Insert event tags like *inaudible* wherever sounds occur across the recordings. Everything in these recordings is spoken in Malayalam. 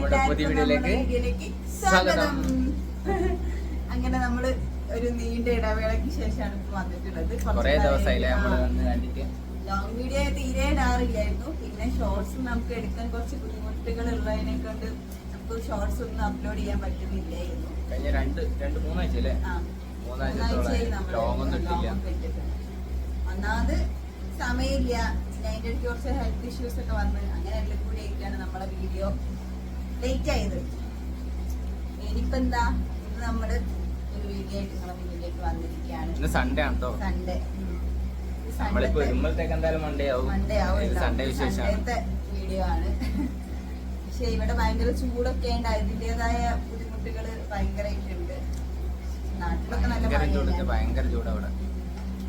നമ്മുടെ പുതിയ വീഡിയോയിലേക്ക് സ്വാഗതം. അങ്ങനെ നമ്മൾ ഒരു നീണ്ട ഇടവേളയ്ക്ക് ശേഷമാണ് ഇപ്പൊ വന്നിട്ടുള്ളത്. കുറേ ദിവസമായില്ലേ നമ്മൾ വന്ന് കണ്ടിട്ട്? ലോങ് വീഡിയോ തീരെ ഇടാറില്ലായിരുന്നു. പിന്നെ ഷോർട്സ് നമുക്ക് എടുക്കാൻ കുറച്ച് ബുദ്ധിമുട്ടുകൾ ഉള്ളതിനെ കൊണ്ട് നമുക്ക് ഷോർട്സ് ഒന്നും അപ്ലോഡ് ചെയ്യാൻ പറ്റുന്നില്ലായിരുന്നു. കഴിഞ്ഞ രണ്ട് രണ്ട് മൂന്നാഴ്ച അല്ലേ ലോങ് ഒന്നും ഇട്ടില്ല. ഒന്നാമത് സമയമില്ല. പിന്നെ അതിന്റെ ഇടയ്ക്ക് കുറച്ച് ഹെൽത്ത് ഇഷ്യൂസ് ഒക്കെ വന്ന് അങ്ങനെ എല്ലാം കൂടി ആയിട്ടാണ് നമ്മളെ വീഡിയോ ലേറ്റ് ആയത്. ഇനിയിപ്പോ എന്താ? നമ്മൾ ഒരു വീഡിയോ ആയിട്ട് നിങ്ങളെ മുന്നിലേക്ക് വന്നിരിക്കുകയാണ്. സൺഡേ ആണോ സൺഡേ നമ്മളിപ്പോ വരുമ്പോഴത്തേക്ക് എന്തായാലും മൺഡേ ആവും. മൺഡേ ആവും സൺഡേ വീഡിയോ ആണ്. പക്ഷെ ഇവിടെ ഭയങ്കര ചൂടൊക്കെ ഉണ്ട് അതിന്റെതായ ബുദ്ധിമുട്ടുകൾ ഭയങ്കരമായിട്ടുണ്ട് നാട്ടിലൊക്കെ നല്ല ഭയങ്കര ചൂട് ഭയങ്കര ചൂട് അവിടെ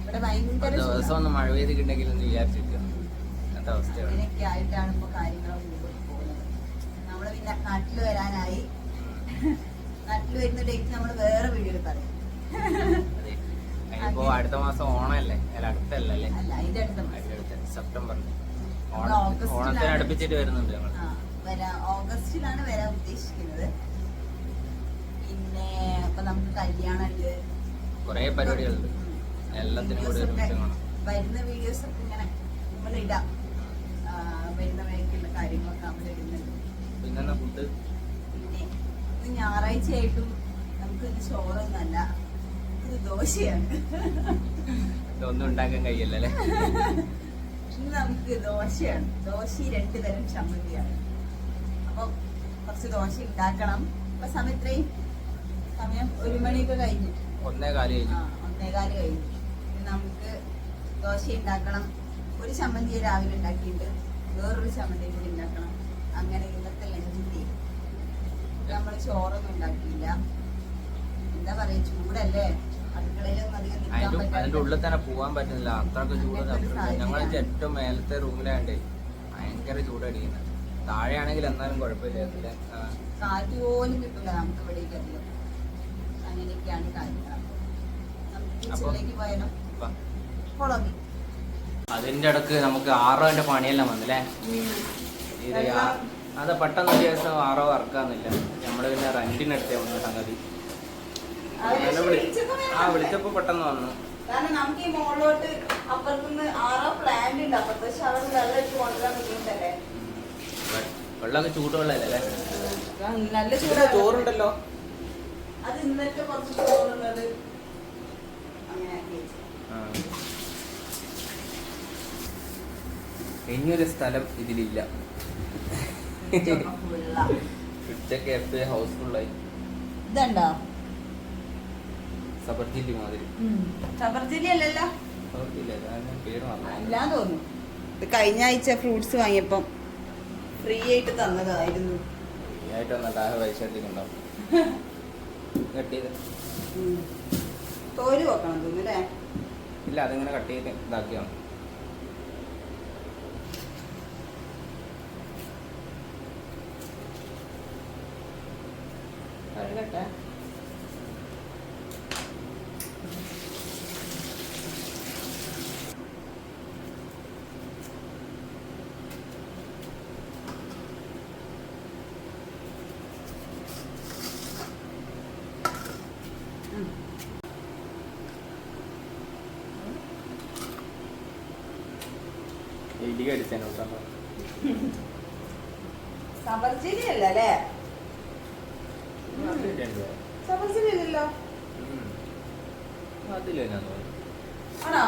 ഇവിടെ ഭയങ്കര ദിവസം ചൂടാ. ഒന്ന് മഴ പെയ്തിട്ടുണ്ടെങ്കിൽ എന്ന് വിചാരിച്ചിരിക്കുക അങ്ങനത്തെ അവസ്ഥയാണ്. അങ്ങനെയൊക്കെ ആയിട്ടാണ് ഇപ്പൊ കാര്യങ്ങൾ മുമ്പോട്ട് പോകുന്നത് നമ്മൾ പിന്നെ നാട്ടിൽ വരാനായി. നാട്ടിൽ വരുന്ന ഡേറ്റ് നമ്മൾ വേറെ വീഡിയോയിൽ പറയും ഇപ്പോ അടുത്ത മാസം ഓണല്ലേ അല്ല അടുത്തല്ലേ സെപ്റ്റംബറിൽ ഓണത്തിന് അടുപ്പിച്ചിട്ട് വരുന്നുണ്ട് നമ്മൾ വരാ ഓഗസ്റ്റിലാണ് വരാൻ ഉദ്ദേശിക്കുന്നത്. പിന്നെ ഇപ്പൊ നമുക്ക് കല്യാണം ഉണ്ട് കൊറേ പരിപാടികളുണ്ട്. എല്ലാത്തിനും കൂടി വരുന്ന വീഡിയോസ് ഒക്കെ ഇങ്ങനെ നമ്മൾ ഇടാം വരുന്ന കാര്യങ്ങളൊക്കെ നമ്മൾ ഇടുന്നുണ്ട് പിന്നെ ഫുഡ് പിന്നെ ഇന്ന് നമുക്ക് ചോറൊന്നല്ല ഇത് ദോശയാണ്. ഒന്നും ഉണ്ടാക്കാൻ കഴിയില്ല ഇന്ന് നമുക്ക് ദോശയാണ്. ദോശ രണ്ട് തരം ചമ്മന്തിയാണ്. അപ്പൊ കുറച്ച് ദോശ ഉണ്ടാക്കണം. അപ്പൊ സമയം ഇത്രയും സമയം ഒരു മണിയൊക്കെ കഴിഞ്ഞു. ഒന്നേ കാലം ആ കഴിഞ്ഞു ഒന്നേകാൽ കഴിഞ്ഞു. നമുക്ക് ദോശ ഉണ്ടാക്കണം. ഒരു ചമ്മന്തി രാവിലെ ഉണ്ടാക്കിയിട്ട് വേറൊരു ചമ്മന്തി കൂടി ഉണ്ടാക്കണം. അങ്ങനെ ഇന്നത്തെ ലഞ്ചിന്റെ നമ്മൾ ചോറൊന്നും ഉണ്ടാക്കിയില്ല. എന്താ പറയാ ചൂടല്ലേ? അതിന്റെ ഉള്ളിൽ തന്നെ പോവാൻ പറ്റുന്നില്ല. അത്രയ്ക്ക് ചൂട് ഞങ്ങൾ ഏറ്റവും മേലത്തെ റൂമിലാണ്ടേ ഭയങ്കര ചൂടടിക്കുന്നത്. താഴെയാണെങ്കിൽ എന്നാലും കുഴപ്പമില്ല കാറ്റ് പോലും കിട്ടില്ല നമുക്ക് ഇവിടേക്ക് അധികം. അങ്ങനെയൊക്കെയാണ് കാര്യങ്ങൾ അതിന്റെ ഇടയ്ക്ക് നമുക്ക് ആറോ പണിയെല്ലാം വന്നില്ലേ? ഇത് അത് പെട്ടെന്ന് ഒരു ദിവസം ആറോ വർക്കാന്നില്ല. നമ്മൾ പിന്നെ റെന്റിനെടുത്തേ വന്ന സംഗതി. ആ വിളിച്ചപ്പോ പെട്ടെന്ന് വന്നു. കാരണം നമുക്ക് ഈ മോളിലോട്ട് അപ്പുറത്തുനിന്ന് ആറോ പ്ലാന്റ് ഉണ്ട്. അപ്പുറത്ത് പക്ഷെ അവിടെ വെള്ളം എടുത്ത് കൊണ്ടുവരാൻ ബുദ്ധിമുട്ടല്ലേ? വെള്ളമൊക്കെ ചൂടുവെള്ളല്ലേ നല്ല ചൂടാ. ചോറുണ്ടല്ലോ. അത് ഇന്നത്തെ കുറച്ച് ചോറുള്ളത്. അങ്ങനെ ആക്കി വെച്ചു. ഇനിയൊരു സ്ഥലം ഇതിലില്ല. ഉച്ചയ്ക്ക് എപ്പോഴും ഹൗസ്ഫുള്ളായി ഇതുണ്ടോ? സബർജില്ലി മാതിരി. സബർജില്ലി അല്ലല്ലോ. ഇത് കഴിഞ്ഞ ആഴ്ച ഫ്രൂട്ട്സ് വാങ്ങിയപ്പം ഫ്രീ ആയിട്ട് തന്നതായിരുന്നു. തോൽ വെക്കണം തോന്നുന്നു ഇല്ല അതിങ്ങനെ കട്ട് ചെയ്ത് ഇതാക്കിയാണ് കഴുകട്ടെ ഉം. ഇടി കടിച്ചേനെ കേട്ടോ അതില്ല ഞാൻ ആണോ?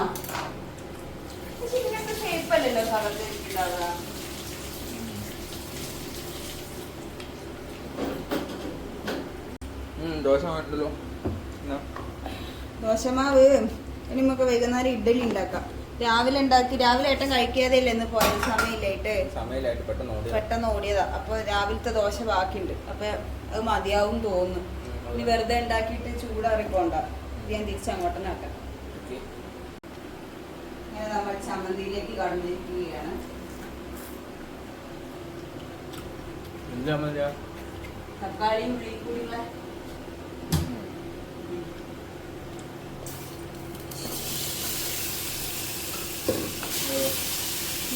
പക്ഷെ ഇങ്ങനത്തെ ഷേപ്പ് അല്ലല്ലോ ദോശമാവ്. ഇനി നമുക്ക് വൈകുന്നേരം ഇഡ്ഡലി ഉണ്ടാക്കാം. രാവിലെ ഉണ്ടാക്കി രാവിലെ ഏട്ടൻ കഴിക്കാതെ ഇല്ല എന്ന് പോയത് സമയമില്ലായിട്ട്. സമയമായിട്ട് പെട്ടെന്ന് പെട്ടെന്ന് ഓടിയതാ. അപ്പൊ രാവിലത്തെ ദോശ ബാക്കിയുണ്ട്. അപ്പൊ അത് മതിയാവും തോന്നുന്നു. ഇനി വെറുതെ ഉണ്ടാക്കിയിട്ട് ചൂടാറിക്കൊണ്ട. ഞാൻ തിരിച്ചങ്ങോട്ടനാക്കാം ഇങ്ങനെ നമ്മൾ ചമ്മന്തിയിലേക്ക് കടന്നിരിക്കുകയാണ്. തക്കാളിയും ഉള്ളിയും കൂടിയുള്ള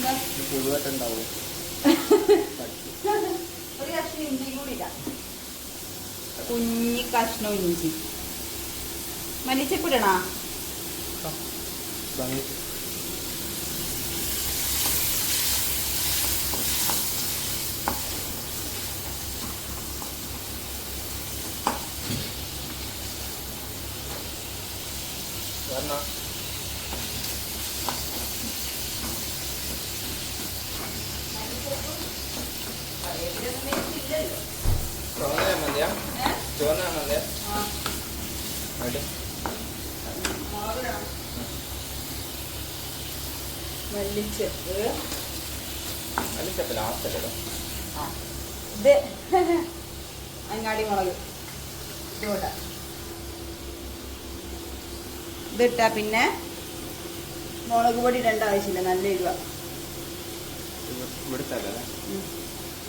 എന്താ പുതുവായിട്ടുണ്ടാവും *laughs* ഒരു കഷ്ണം ഇഞ്ചി കൂടി ഇടാം. കുഞ്ഞി കഷ്ണം ഇഞ്ചി. മല്ലിച്ചപ്പിടണോ വരണോ ചുവന്ന ചമ്മന്തിയാ ചുവന്ന ചമ്മന്തിയാ അവിടെ ഇത് *laughs* അങ്ങാടി മുളക്. ഇതുകൂട്ട. ഇതിട്ടാ പിന്നെ മുളക് പൊടി ഇടേണ്ട ആവശ്യമില്ല. നല്ല ഇരുവ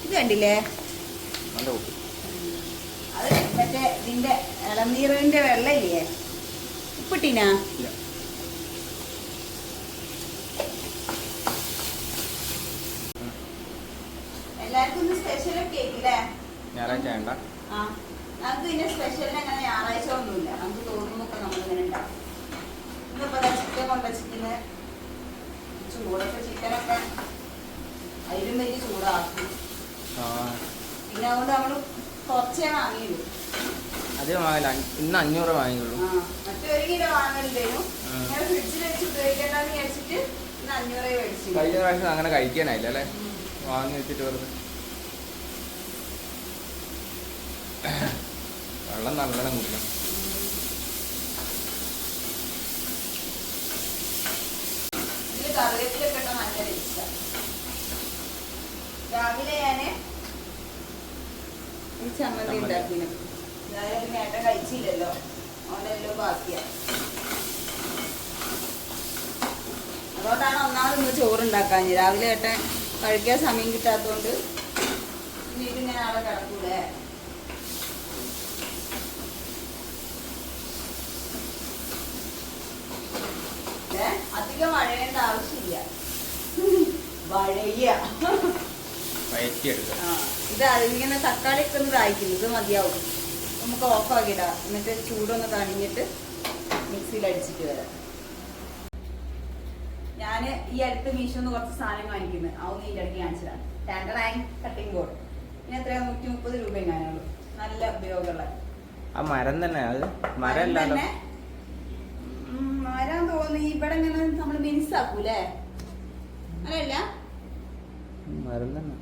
ഇത് കണ്ടില്ലേ? അത് മറ്റേ ഇതിന്റെ ഇളനീറിന്റെ വെള്ളമില്ലേ ഉപ്പിട്ടിനാ ഇല്ല എല്ലാവർക്കും ഇന്ന് സ്പെഷ്യൽ കേക്കില്ലേ ഞായറാഴ്ച വേണ്ട ആ നമുക്ക് പിന്നെ സ്പെഷ്യലിന് അങ്ങനെ ഞായറാഴ്ച ഒന്നുമില്ല നമുക്ക് തോന്നുമ്പോ നമ്മൾ ഇങ്ങനെ ഉണ്ടാവും ഇന്നിപ്പോ ചിക്കൻ കൊണ്ടുവച്ചിരിക്കുന്ന ചൂടൊക്കെ ചിക്കനൊക്കെ അതിലും വലിയ ചൂടാക്കി ആ പിന്നെ അതുകൊണ്ട് നമ്മൾ കുറച്ചേ വാങ്ങിയുള്ളൂ അത് വാങ്ങില്ല ഇന്ന് അഞ്ഞൂറ് വാങ്ങിയുള്ളൂ. മറ്റൊരു കിലോ. ഞാൻ ഫ്രിഡ്ജിൽ വെച്ച് ഉപയോഗിക്കേണ്ടെന്ന് വിചാരിച്ചിട്ട് ഇന്ന് അഞ്ഞൂറേ മേടിച്ചു. കഴിഞ്ഞ പ്രാവശ്യം അങ്ങനെ കഴിക്കാനായില്ല അല്ലേ? വാങ്ങി വെച്ചിട്ട് വെറുതെ. വെള്ളം നല്ലോണം കുടിക്കണം. കറിവേപ്പിലൊക്കെ നല്ല. രാവിലെ ഞാൻ ഈ ചമ്മന്തി. ഉണ്ടാക്കിന്. കഴിച്ചില്ലല്ലോ. ബാക്കിയാ. അതുകൊണ്ടാണ് ഒന്നാമത് ചോറ് ചോറുണ്ടാക്കാൻ രാവിലെ ഏട്ടൻ കഴിക്കാൻ സമയം കിട്ടാത്തതുകൊണ്ട് ഇതിങ്ങനെ അവിടെ കിടക്കൂലേ? ഏ? അധികം മഴയേണ്ട ആവശ്യമില്ല. വഴയ്യ വയറ്റിയെടുക്കുക. ഇത് ഇങ്ങനെ തക്കാളി ഒക്കെ ഒന്ന് ഇതായിരിക്കും ഇത് മതിയാവും. നമുക്ക് ഓഫ് ആക്കിയിടാം. എന്നിട്ട് ചൂടൊന്ന് തണിഞ്ഞിട്ട് മിക്സിയിൽ അടിച്ചിട്ട് വരാം. ഞാൻ ഈ അടുത്ത് മീഷോന്ന് കുറച്ച് സാധനം വാങ്ങിക്കുന്നത് അതൊന്നും ഇതിന്റെ ഇടയ്ക്ക് കാണിച്ചതാണ് ആൻഡ് കട്ടിംഗ് ബോർഡ് ഇനി എത്രയാ? നൂറ്റി മുപ്പത് രൂപ എങ്ങാനുള്ളൂ. നല്ല ഉപയോഗമുള്ള. ആ മരം തന്നെ. അത് മരം തന്നെ, മരം തോന്നി ഇവിടെ ഇങ്ങനെ നമ്മൾ മിനിസാക്കൂലേ അങ്ങനെയല്ല മരം തന്നെ.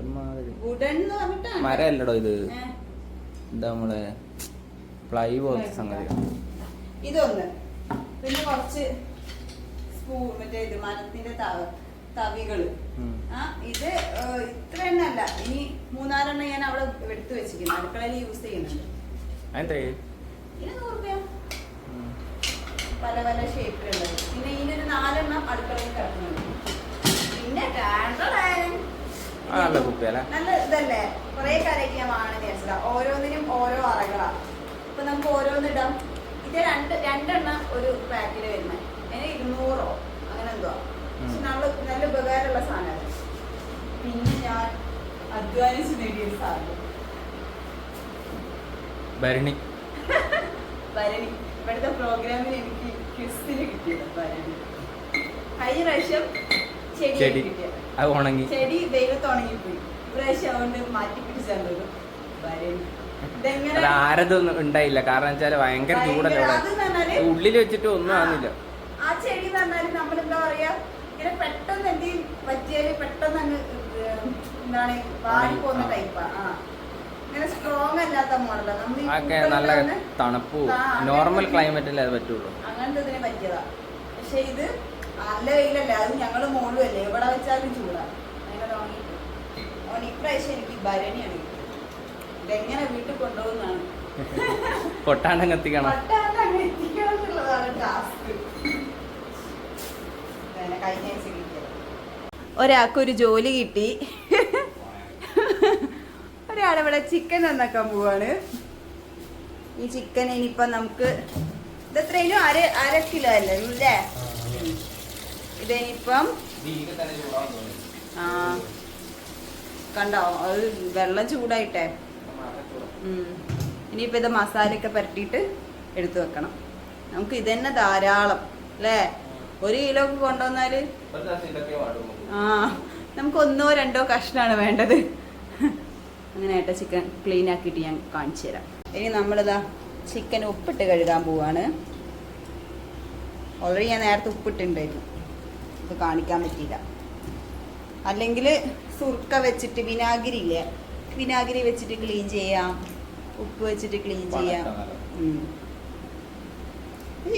ഒരുമാതിരി. വുഡൻ എന്ന് പറഞ്ഞിട്ടാണ് മരം അല്ലടോ ഇത്. എന്താ നമ്മളെ പ്ലൈ പോലത്തെ സംഗതി. ഇതൊന്ന്. പിന്നെ കുറച്ച് സ്പൂ മറ്റേ ഇത് മരത്തിന്റെ തവ തവികൾ. ആ ഇത് ഇത്ര എണ്ണ അല്ല ഇനി മൂന്നാലെണ്ണം ഞാൻ അവിടെ എടുത്തു വെച്ചിരിക്കുന്നു. അടുക്കളയിൽ യൂസ് ചെയ്യുന്നുണ്ട്. ഇത് നൂറ് രൂപ പല പല ഷേപ്പിലുള്ളത് പിന്നെ ഇതിനൊരു നാലെണ്ണം അടുക്കളയിൽ കിടക്കുന്നുണ്ട്. നല്ല കുപ്പിയല്ലേ നല്ല ഇതല്ലേ? കുറെ കാലൊക്കെ ഞാൻ വാങ്ങണമെന്ന് വിചാരിച്ചതാ. ഓരോന്നിനും ഓരോ അറകളാ. ഇപ്പൊ നമുക്ക് ഓരോന്നിടാം ഇത് രണ്ട് രണ്ടെണ്ണം ഒരു പാക്കിൽ വരുന്നത് അതിന് ഇരുന്നൂറോ? അങ്ങനെ എന്തോ. നല്ല നല്ല ഉപകാരമുള്ള സാധനമാണ്. പിന്നെ ഞാൻ അധ്വാനിച്ച് നേടിയ സാധനം. ഭരണി. *laughs* ഭരണി. ഇവിടുത്തെ പ്രോഗ്രാമിൽ എനിക്ക് ക്വിസിന് കിട്ടിയത് ഭരണി. കഴിഞ്ഞ പ്രാവശ്യം ചെടി അത് ഉണങ്ങി. ചെടി ദൈവത്ത് ഉണങ്ങിപ്പോയി. അതുകൊണ്ട് മാറ്റി അത് ആരതൊന്നും ഉണ്ടായില്ല. കാരണം വെച്ചാൽ ഭയങ്കര ചൂടല്ലേ ഉള്ളിൽ ഉള്ളിൽ വെച്ചിട്ട് ഒന്നും ആവുന്നില്ല. ആ ചെടി തന്നാൽ നമ്മളെന്താ പറയാ? ഇങ്ങനെ പെട്ടെന്ന് എന്തെങ്കിലും പറ്റിയാൽ പെട്ടെന്ന് അങ്ങ് എന്താണ് വാടി പോകുന്ന ടൈപ്പാ ഇങ്ങനെ സ്ട്രോങ് അല്ലാത്ത നമ്മൾ നല്ല തണുപ്പ് നോർമൽ ക്ലൈമറ്റിൽ അത് പറ്റുള്ളൂ. അങ്ങനത്തെ ഇതിന് പറ്റിയതാ. പക്ഷെ ഇത് നല്ല വെയിലല്ലേ? അത് ഞങ്ങൾ മോളും അല്ലേ എവിടെ വെച്ചാലും ചൂടാ. അങ്ങനെ തോന്നിയിട്ട് അവൻ ഇപ്രാവശ്യം എനിക്ക് ഭരണിയാണ് കിട്ടിയത് ഇതെങ്ങനെ വീട്ടിൽ കൊണ്ടുപോകുന്നതാണ്? പൊട്ടാണ്ടം കത്തിക്കണം പട്ടാണ്ട് അങ്ങ് എത്തിക്കണം എന്നുള്ളതാണ് ടാസ്ക് കഴിഞ്ഞ ആഴ്ച കിട്ടിയത്. ഒരാൾക്കൊരു ജോലി കിട്ടി. ഒരാളിവിടെ ചിക്കൻ നന്നാക്കാൻ പോവാണ്. ഈ ചിക്കൻ ഇനിയിപ്പൊ നമുക്ക് ഇതെത്രയും? അര അര കിലോ അല്ലേ? അല്ലേ ഇതിനിപ്പം ആ കണ്ടോ? അത് വെള്ളം ചൂടായിട്ടേ. ഉം. ഇനിയിപ്പോൾ ഇത് മസാലയൊക്കെ പരട്ടിയിട്ട് എടുത്തു വെക്കണം. നമുക്ക് ഇതന്നെ ധാരാളം അല്ലേ? ഒരു കിലോ ഒക്കെ കൊണ്ടുവന്നാൽ? ആ നമുക്ക് ഒന്നോ രണ്ടോ കഷ്ണമാണ് വേണ്ടത്. അങ്ങനെ ഏട്ടാ ചിക്കൻ ക്ലീൻ ആക്കിയിട്ട് ഞാൻ കാണിച്ചു തരാം. ഇനി നമ്മളിതാ ചിക്കൻ ഉപ്പിട്ട് കഴുകാൻ പോവാണ്. ഓൾറെഡി ഞാൻ നേരത്തെ ഉപ്പിട്ടുണ്ടായിരുന്നു. ഇത് കാണിക്കാൻ പറ്റിയില്ല. അല്ലെങ്കിൽ സുർക്ക വെച്ചിട്ട് വിനാഗിരി ഇല്ലേ വിനാഗിരി വെച്ചിട്ട് ക്ലീൻ ചെയ്യാം. ഉപ്പ് വെച്ചിട്ട് ക്ലീൻ ചെയ്യാം.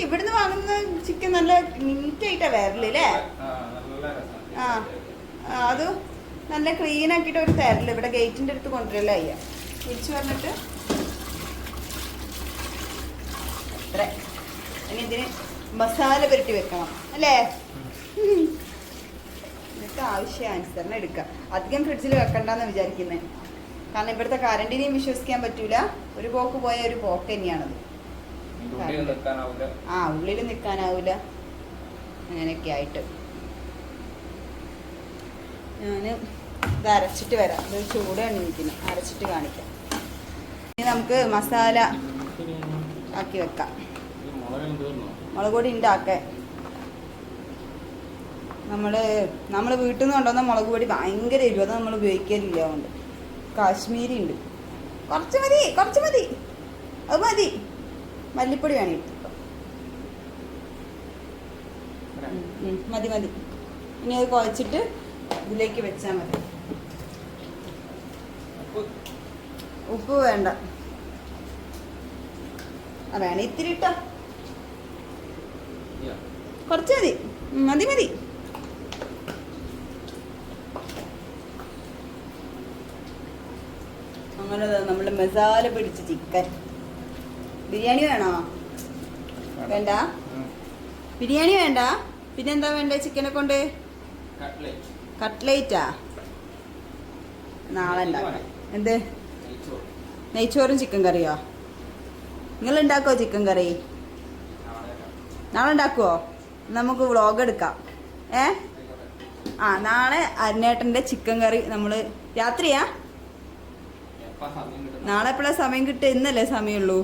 ഇവിടുന്ന് വാങ്ങുന്ന ചിക്കൻ നല്ല നീറ്റായിട്ടാ ആയിട്ടാ അല്ലേ ആ അത് നല്ല ക്ലീൻ ആക്കിയിട്ട് ഒരു തരൽ. ഇവിടെ ഗേറ്റിന്റെ അടുത്ത് കൊണ്ടുവരല്ലേ അയ്യ. തിരിച്ചു പറഞ്ഞിട്ട്. അത്ര ഇനി ഇതിന് മസാല പുരട്ടി വെക്കണം. അല്ലേ? ഇതൊക്കെ ആവശ്യാനുസരണം എടുക്കാം. അധികം ഫ്രിഡ്ജിൽ വെക്കണ്ടെന്ന് വിചാരിക്കുന്നത് കാരണം ഇവിടുത്തെ കറണ്ടിനെയും വിശ്വസിക്കാൻ പറ്റൂല. ഒരു പോക്ക് പോയ ഒരു പോക്ക് തന്നെയാണത്. ആ ഉള്ളിൽ നിൽക്കാനാവൂല. അങ്ങനെയൊക്കെ ആയിട്ട്. ഞാൻ ഇത് അരച്ചിട്ട് വരാം. ഇത് ചൂടാണ് നിൽക്കുന്നത് അരച്ചിട്ട് കാണിക്കാം. ഇനി നമുക്ക് മസാല ആക്കി വെക്കാം. മുളക് പൊടി ഉണ്ടാക്കേ നമ്മൾ നമ്മൾ വീട്ടിൽ നിന്ന് കൊണ്ടുവന്ന മുളക് പൊടി ഭയങ്കര എരിവ്. അത് നമ്മൾ ഉപയോഗിക്കലില്ല അതുകൊണ്ട്. കാശ്മീരി ഉണ്ട് കുറച്ച് മതി കുറച്ച് മതി. അത് മതി. മല്ലിപ്പൊടി വേണം. മതി മതി. ഇനി അത് കുഴച്ചിട്ട് ഇതിലേക്ക് വെച്ചാൽ മതി. ഉപ്പ്. വേണ്ട. ആ വേണേ ഇത്തിരി ഇട്ടോ. കുറച്ച് മതി. മതി മതി. അങ്ങനെ നമ്മൾ മസാല പിടിച്ച ചിക്കൻ ബിരിയാണി വേണോ? വേണ്ട? ബിരിയാണി വേണ്ട? പിന്നെന്താ വേണ്ട ചിക്കനെ കൊണ്ട്? കട്ട്ലേറ്റാ നാളെ ഉണ്ടാക്കാം. എന്ത്? നെയ്ച്ചോറും. ചിക്കൻ കറിയോ? നിങ്ങൾ ഉണ്ടാക്കുമോ ചിക്കൻ കറി? നാളെ ഉണ്ടാക്കുമോ നമുക്ക് വ്ളോഗ് എടുക്കാം. ഏ? ആ നാളെ അരുണേട്ടന്റെ ചിക്കൻ കറി നമ്മൾ രാത്രിയാ? നാളെ എപ്പോഴാ സമയം കിട്ടുക ഇന്നല്ലേ സമയമുള്ളൂ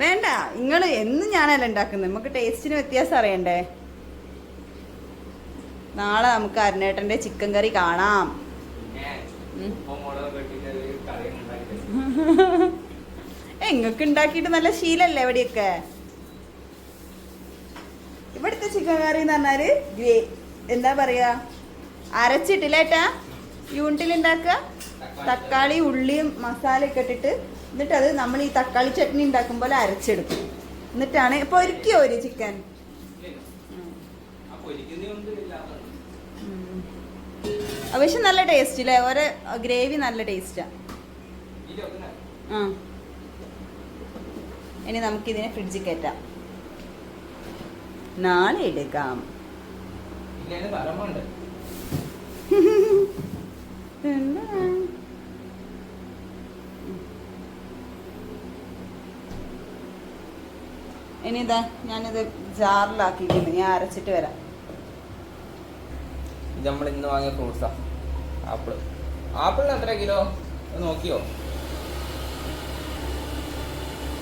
വേണ്ട നിങ്ങൾ എന്നും ഞാനല്ല ഉണ്ടാക്കുന്നത് നമുക്ക് ടേസ്റ്റിന് വ്യത്യാസം അറിയണ്ടേ? നാളെ നമുക്ക് അരുണേട്ടന്റെ ചിക്കൻ കറി കാണാം. എങ്ങക്ക് ഉണ്ടാക്കിയിട്ട് നല്ല ശീലല്ലേ എവിടെയൊക്കെ ഇവിടുത്തെ ചിക്കൻ കറി എന്ന് പറഞ്ഞാൽ ഗ്രേ എന്താ പറയാ? അരച്ചിട്ടില്ലേട്ടാ യൂണിറ്റിൽ ഉണ്ടാക്കുക തക്കാളി ഉള്ളിയും മസാലയൊക്കെ ഇട്ടിട്ട് എന്നിട്ട് അത് നമ്മൾ ഈ തക്കാളി ചട്നി ഉണ്ടാക്കും പോലെ അരച്ചെടുക്കും. എന്നിട്ടാണ് ഇപ്പൊ ഒരുക്കിയോ ഒരു ചിക്കൻ പക്ഷെ നല്ല ടേസ്റ്റ് അല്ലേ ഓരോ ഗ്രേവി നല്ല ടേസ്റ്റാ ആ. ഇനി നമുക്കിതിനെ ഫ്രിഡ്ജിൽ കയറ്റാം. നാളെ എടുക്കാം. *laughs* ഇനി ഇതാ ഞാനിത് ജാറിലാക്കിക്കുന്നു ഞാൻ അരച്ചിട്ട് വരാം. ഇത് നമ്മൾ ഇന്ന് വാങ്ങിയ ഫ്രൂട്ട്സാ. ആപ്പിൾ ആപ്പിളിന് എത്ര കിലോ? നോക്കിയോ?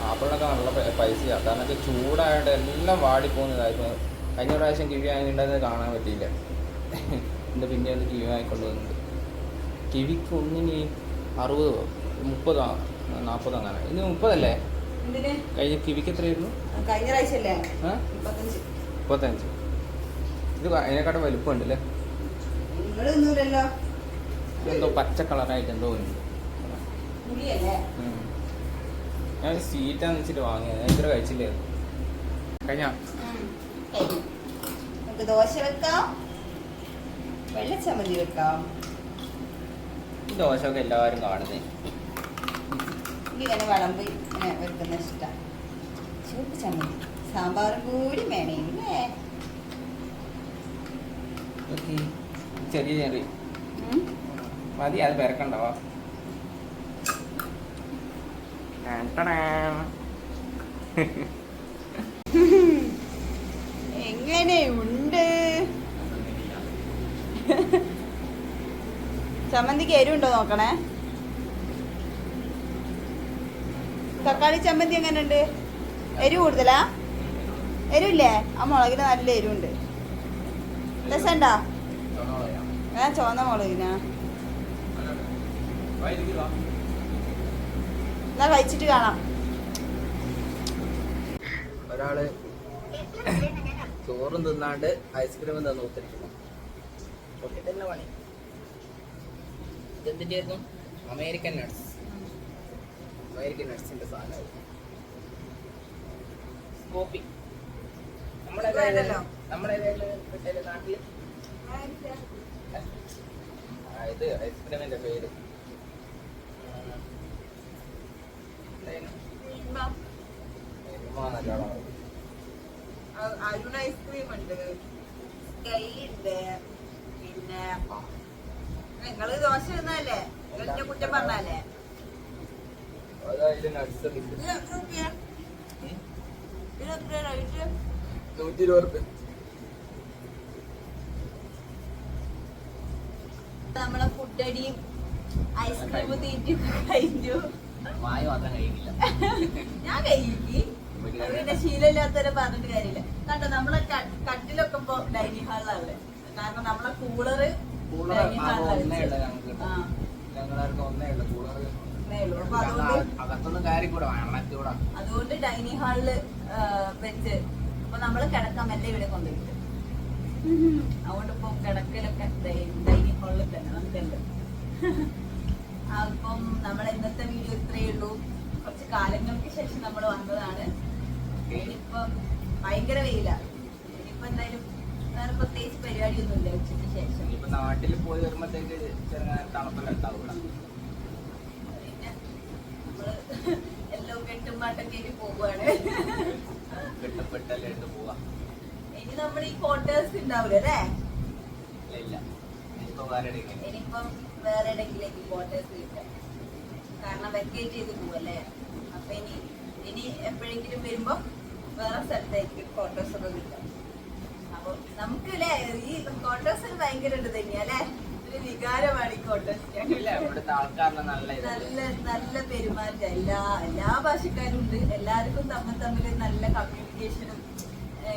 ആപ്പിളിനൊക്കെ നല്ല പൈസ കാരണം വെച്ചാൽ ചൂടായതുകൊണ്ട് എല്ലാം വാടിപ്പോകുന്നതായിരുന്നു കഴിഞ്ഞ പ്രാവശ്യം കിവി വാങ്ങിയിട്ടുണ്ടെന്ന് കാണാൻ പറ്റിയില്ല. എന്റെ പിന്നെ ഒന്ന് കിവി വാങ്ങിക്കൊണ്ട് വന്നത് കിവിക്ക് ഒന്നിന് അറുപതോ? മുപ്പതോ? നാൽപ്പതോ അങ്ങനെ. ഇത് മുപ്പതല്ലേ? കഴിഞ്ഞ കിവിക്ക് എത്രയായിരുന്നു? കഴിഞ്ഞ പ്രാവശ്യം അല്ലേ ആ? മുപ്പത്തഞ്ച്. ഇത് അതിനെക്കാട്ടും വലുപ്പമുണ്ട് അല്ലേ എന്തോ പച്ച കളറായിട്ട് എന്തോ ഞാൻ സീറ്റാന്ന് വെച്ചിട്ട് വാങ്ങിയത്. ഞാൻ ഇത്ര കഴിച്ചില്ലേ? കഴിഞ്ഞ? ദോശ വെക്കാം. വെള്ളച്ചമ്മന്തി വെക്കാം. ദോശ ഒക്കെ എല്ലാവരും കാണുന്നേ. ഇങ്ങനെ വളമ്പ് വെക്കുന്ന ഇഷ്ടം. ചൂട് ചമ്മന്തി. സാമ്പാറും കൂടി വേണേ ഇല്ലേ ഓക്കെ. ചെറിയ ചെറിയ. മതി അത് പെരക്കണ്ടവാ എങ്ങനെയുണ്ട് ചമ്മന്തിക്ക് എരിവുണ്ടോ നോക്കണേ? തക്കാളി ചമ്മന്തി എങ്ങനെയുണ്ട്? എരിവ് കൂടുതലാ? എരിവില്ലേ? ആ മുളകിന് നല്ല എരിവുണ്ട്. രസണ്ടാ ഞാൻ ചുവന്ന മുളകിനാ. എന്നാ കഴിച്ചിട്ട് കാണാം. ഒരാൾ ചോറും തിന്നാണ്ട് ഐസ്ക്രീമും തന്നു ആയിരുന്നു അമേരിക്കൻ നട്സ്. അമേരിക്കൻ നട്സിന്റെ സാധനമായിരുന്നു. കോപ്പി നമ്മുടെ സുഖമായിട്ടല്ലോ? നമ്മുടെ ആ, ഇത് ഐസ്ക്രീമിന്റെ പേര്. അരുൺ ഐസ്ക്രീം ഉണ്ട്. സ്കൈ ഉണ്ട് പിന്നെ നിങ്ങൾ ദോശ നിങ്ങളെ കുറ്റം പറഞ്ഞല്ലേ അതായത് എത്ര റേറ്റ് നൂറ്റി ഇരുപത് റുപ്യ നമ്മളെ ഫുഡടിയും ഐസ്ക്രീം തീറ്റി കഴിഞ്ഞു. വായ മാത്രം കഴിക്കില്ല ഞാൻ കഴിക്കി പിന്നെ ശീലമില്ലാത്തവരെ പറഞ്ഞിട്ട് കാര്യമില്ല. കണ്ടോ നമ്മളെ കട്ടിലൊക്കെ ഇപ്പൊ ഡൈനിങ് ഹാളിലല്ലേ കാരണം നമ്മളെ കൂളറ് കൂളർ ഡൈനിങ് ഹാളിലാണ് അതുകൊണ്ട് ഡൈനിങ് ഹാളിൽ വെച്ച്. അപ്പൊ നമ്മൾ കിടക്കാൻ മെല്ലെ ഇവിടെ കൊണ്ടുപോയിട്ട്. അതുകൊണ്ട് ഇപ്പൊ കിടക്കലൊക്കെ ഡൈനിങ് ഹോളിൽ തന്നെ നമുക്കുണ്ട് അപ്പം നമ്മൾ ഇന്നത്തെ വീഡിയോ ഇത്രയേ ഉള്ളൂ. കുറച്ച് കാലങ്ങൾക്ക് ശേഷം നമ്മൾ വന്നതാണ്. ഇനിയിപ്പം ഭയങ്കര വെയില. ഇനിയിപ്പോ എന്തായാലും വേറെ പ്രത്യേകിച്ച് പരിപാടിയൊന്നുമില്ല ഉച്ചയ്ക്ക് ശേഷം. ഇപ്പൊ നാട്ടിൽ പോയി വരുമ്പോഴത്തേക്ക് ചെറുങ്ങനെ തണുപ്പെല്ലാം ഉണ്ടാവും പിന്നെ നമ്മൾ കെട്ടും പാട്ടൊക്കെ പോവുകയാണ് കെട്ടപ്പെട്ടല്ലേ പോവാ ഇനി നമ്മൾ ഈ ക്വാർട്ടേഴ്സ് ഉണ്ടാവില്ല അല്ലേ. ഇനിയിപ്പം വേറെ എവിടെയെങ്കിലേക്ക് ക്വാർട്ടേഴ്സ് കിട്ടാം കാരണം വെക്കേറ്റ് ചെയ്ത് പോവല്ലേ? അപ്പൊ ഇനി ഇനി എപ്പോഴെങ്കിലും വരുമ്പോ വേറെ സ്ഥലത്തായിരിക്കും ക്വാർട്ടേഴ്സ് ഒക്കെ കിട്ടാം അപ്പൊ നമുക്ക് അല്ലേ ഈ ക്വാർട്ടേഴ്സിന് ഭയങ്കര ഇത് തന്നെയാ അല്ലേ? നല്ല നല്ല പെരുമാറ്റം. എല്ലാ എല്ലാ ഭാഷക്കാരും ഉണ്ട് എല്ലാവർക്കും തമ്മിൽ തമ്മിൽ നല്ല കമ്മ്യൂണിക്കേഷനും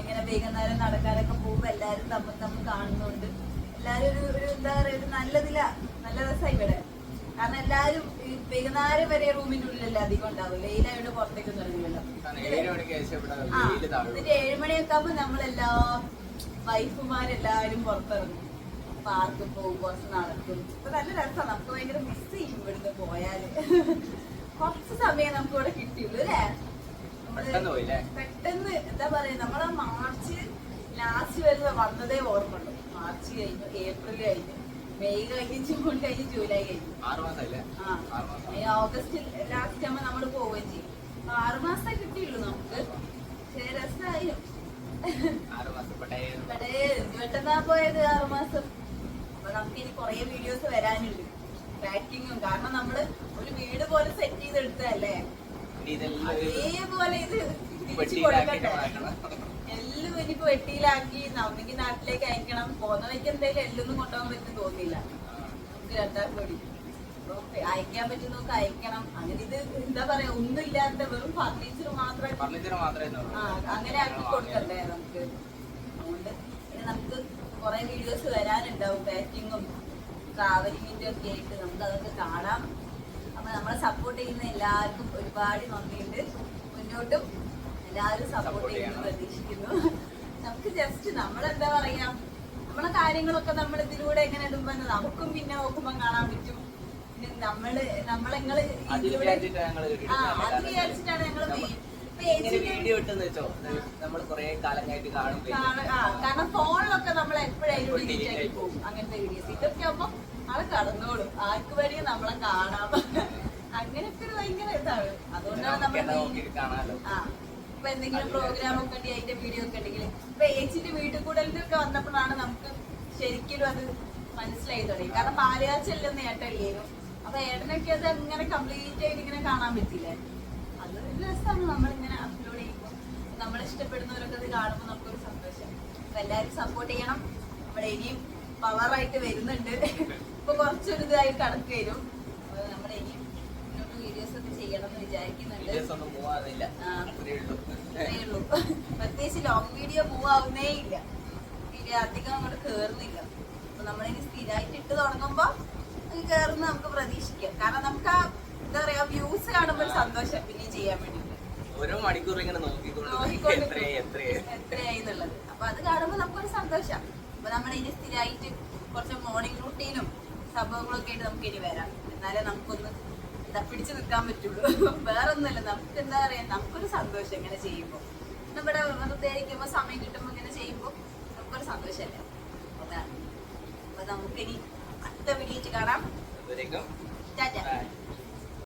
ഇങ്ങനെ വൈകുന്നേരം നടക്കാനൊക്കെ പോകുമ്പോ എല്ലാവരും തമ്മിൽ തമ്മിൽ കാണുന്നുണ്ട്. എല്ലാവരും ഒരു ഒരു എന്താ പറയാ ഒരു നല്ലതിലാ നല്ല രസമായി ഇവിടെ. കാരണം എല്ലാരും ഈ വൈകുന്നേരം വരെ റൂമിന്റെ ഉള്ളിലല്ലേ അധികം ഉണ്ടാവും ലെയിലായിട്ട് പുറത്തേക്ക് ഇറങ്ങില്ലല്ലോ ആ എന്നിട്ട് ഏഴുമണിയൊക്കെ ആകുമ്പോ നമ്മളെല്ലാ വൈഫുമാരെല്ലാരും പുറത്തിറങ്ങും. പാർക്കിൽ പോകും കുറച്ച് നടക്കും. ഇപ്പൊ നല്ല രസമാണ് നമുക്ക് ഭയങ്കര മിസ് ചെയ്യും ഇവിടുന്ന് പോയാൽ. കുറച്ച് സമയം നമുക്ക് ഇവിടെ കിട്ടിയുള്ളൂ അല്ലേ? നമ്മൾ പെട്ടെന്ന് എന്താ പറയാ നമ്മളെ മാർച്ച് ലാസ്റ്റ് വരെ വന്നതേ ഓർമ്മയുള്ളൂ. മാർച്ച് കഴിഞ്ഞു ഏപ്രിൽ കഴിഞ്ഞു മെയ് കഴിഞ്ഞ് ജൂൺ കഴിഞ്ഞ് ജൂലൈ കഴിഞ്ഞു. ആ ഓഗസ്റ്റിൽ ലാസ്റ്റ് ആകുമ്പോ നമ്മൾ പോവുകയും ചെയ്യും. അപ്പൊ ആറ് മാസം കിട്ടിയുള്ളൂ നമുക്ക്. പക്ഷേ രസമായും ആറ് മാസം പെട്ടേ ഇവിടെ പെട്ടെന്നാ പോയത് ആറ് മാസം? അപ്പൊ നമുക്ക് ഇനി കൊറേ വീഡിയോസ് വരാനുണ്ട്. പാക്കിങ്ങും കാരണം നമ്മൾ ഒരു വീട് പോലെ സെറ്റ് ചെയ്തെടുത്തല്ലേ അതേപോലെ ഇത് തിരിച്ചു പെട്ടിയിലാക്കിയിട്ട് കൊടുക്കട്ടെ എല്ലാം ഇനിയിപ്പോ വെട്ടിയിലാക്കി നമുക്ക് നാട്ടിലേക്ക് അയക്കണം. പോകുന്ന വഴിക്ക് എന്തായാലും എല്ലൊന്നും കൊണ്ടുപോകാൻ പറ്റും തോന്നില്ല നമുക്ക് രണ്ടാം കോടി അയക്കാൻ പറ്റുന്നൊക്കെ അയക്കണം. അങ്ങനെ ഇത് എന്താ പറയാ ഒന്നും ഇല്ലാത്ത വെറും ഫർണിച്ചർ മാത്രം ഫർണിച്ചർ മാത്രമേ. അങ്ങനെ ആക്കി കൊടുക്കണ്ടേ നമുക്ക്? അതുകൊണ്ട് നമുക്ക് കുറെ വീഡിയോസ് വരാനുണ്ടാവും പാക്കിങ്ങും ട്രാവലിങ്ങിന്റെ ഒക്കെ ആയിട്ട്. നമുക്ക് അതൊക്കെ കാണാം. അപ്പൊ നമ്മളെ സപ്പോർട്ട് ചെയ്യുന്ന എല്ലാവർക്കും ഒരുപാട് നന്ദിയുണ്ട്. മുന്നോട്ടും എല്ലാവരും സപ്പോർട്ട് ചെയ്യുന്നു. പ്രതീക്ഷിക്കുന്നു. നമുക്ക് ജസ്റ്റ് നമ്മളെന്താ പറയാ? നമ്മളെ കാര്യങ്ങളൊക്കെ നമ്മൾ ഇതിലൂടെ എങ്ങനെ ഇടുമ്പോ നമുക്കും പിന്നെ നോക്കുമ്പോ കാണാൻ പറ്റും. പിന്നെ നമ്മൾ നമ്മളെങ്ങൾ ഇതിലൂടെ ആ. അത് വിചാരിച്ചിട്ടാണ് ഞങ്ങൾ ഇങ്ങനെ വീഡിയോ ഇട്ടെന്ന് വെച്ചോ. നമ്മൾ കുറെ കാലം കഴിഞ്ഞിട്ട് കാണും കാരണം ഫോണിലൊക്കെ നമ്മൾ എപ്പോഴായാലും ഡിലീറ്റ് പോകും അങ്ങനത്തെ വീഡിയോസ് ഇതൊക്കെ ആവുമ്പോ ആൾ കടന്നോളും ആർക്ക് വേണമെങ്കിൽ നമ്മളെ കാണാം. അങ്ങനെയൊക്കെ ഒരു ഭയങ്കര ഇതാണ്. അതുകൊണ്ടാണ് നമ്മൾ ആ ഇപ്പൊ എന്തെങ്കിലും പ്രോഗ്രാം ഒക്കെ ഉണ്ടെങ്കിൽ അതിന്റെ വീഡിയോ ഒക്കെ ഉണ്ടെങ്കിൽ ഇപ്പൊ ഏച്ചിന്റെ വീട്ടിൽ കൂടലിനൊക്കെ വന്നപ്പോഴാണ് നമുക്ക് ശരിക്കും അത് മനസ്സിലായി തുടങ്ങി. കാരണം പാലയാച്ചല്ലെന്ന് ഏട്ടല്ലേനും അപ്പൊ ഏട്ടനൊക്കെ അത് അങ്ങനെ കംപ്ലീറ്റ് ആയിട്ട് ഇങ്ങനെ കാണാൻ പറ്റില്ലേ അത് ഒരു രസമാണ് നമ്മളിങ്ങനെ അപ്ലോഡ് ചെയ്യുമ്പോൾ നമ്മൾ ഇഷ്ടപ്പെടുന്നവരൊക്കെ ഇത് കാണുമ്പോൾ നമുക്കൊരു സന്തോഷം. അപ്പൊ എല്ലാവരും സപ്പോർട്ട് ചെയ്യണം. നമ്മുടെ ഇനിയും പവറായിട്ട് വരുന്നുണ്ട്. ഇപ്പൊ കുറച്ചൊരു ഇതായി വരും. അപ്പൊ നമ്മുടെ മുന്നോട്ട് വീഡിയോസ് ഒക്കെ ചെയ്യണം എന്ന് വിചാരിക്കുന്നുണ്ട്. പ്രത്യേകിച്ച് ലോങ് വീഡിയോ മൂവ് ആവുന്നേ ഇല്ല. വീഡിയോ അധികം അങ്ങോട്ട് കേറുന്നില്ല. അപ്പൊ നമ്മളിനി സ്ഥിരമായിട്ട് ഇട്ട് തുടങ്ങുമ്പോ കേറുന്ന നമുക്ക് പ്രതീക്ഷിക്കാം. കാരണം നമുക്ക് ആ എന്താ പറയാ വ്യൂസ് കാണുമ്പോൾ സന്തോഷം പിന്നെ ചെയ്യാൻ വേണ്ടിട്ട് ഓരോ മണിക്കൂർ ഇങ്ങനെ നോക്കിക്കൊണ്ട് നോക്കിക്കൊണ്ട് എത്രയായി എത്രയായി? എത്രയായി എന്നുള്ളത്. അപ്പൊ അത് കാണുമ്പോൾ നമുക്കൊരു സന്തോഷം. അപ്പൊ നമ്മൾ ഇനി സ്ഥിരമായിട്ട് കുറച്ച് മോർണിംഗ് റൂട്ടീനും സംഭവങ്ങളൊക്കെ ആയിട്ട് നമുക്ക് ഇനി വരാം. എന്നാലേ നമുക്കൊന്ന് എന്താ പിടിച്ചു നിൽക്കാൻ പറ്റുള്ളൂ. വേറെ ഒന്നുമില്ല നമുക്ക് എന്താ പറയാ നമുക്കൊരു സന്തോഷം ഇങ്ങനെ ചെയ്യുമ്പോൾ നമ്മുടെ വെറുതെ ഇരിക്കുമ്പോൾ സമയം കിട്ടുമ്പോൾ ഇങ്ങനെ ചെയ്യുമ്പോൾ നമുക്കൊരു സന്തോഷമല്ലേ? അതാണ്. അപ്പൊ നമുക്കിനി അടുത്ത വീഡിയോ കാണാം. ടാറ്റ.